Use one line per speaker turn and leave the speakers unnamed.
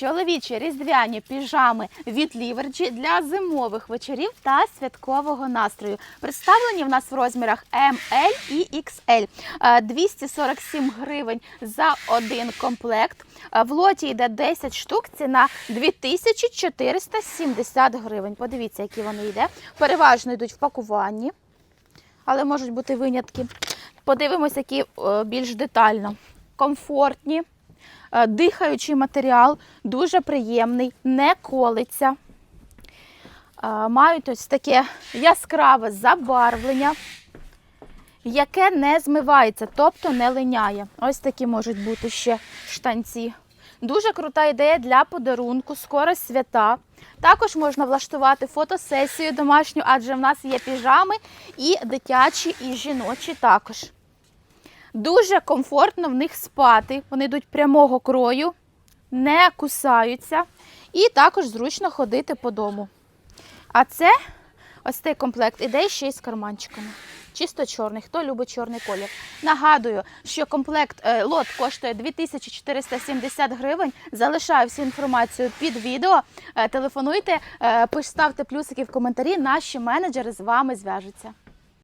чоловічі різдвяні піжами від Ліверджі для зимових вечорів та святкового настрою. Представлені в нас в розмірах ML і XL. Е, 247 гривень за один комплект. Е, В лоті йде 10 штук, ціна 2470 гривень. Подивіться, які вони йде. Переважно йдуть в пакуванні, але можуть бути винятки. Подивимось, які е, більш детально. Комфортні, е, дихаючий матеріал, дуже приємний, не колиться. Е, Мають ось таке яскраве забарвлення, яке не змивається, тобто не линяє. Ось такі можуть бути ще штанці. Дуже крута ідея для подарунку, скоро свята. Також можна влаштувати фотосесію домашню, адже в нас є піжами і дитячі, і жіночі також. Дуже комфортно в них спати. Вони йдуть прямого крою, не кусаються і також зручно ходити по дому. А це ось цей комплект іде ще й з карманчиками. Чисто чорний, хто любить чорний колір. Нагадую, що комплект е, лот коштує 2470 гривень. Залишаю всю інформацію під відео. Е, Телефонуйте, е, ставте плюсики в коментарі. Наші менеджери з вами зв'яжуться.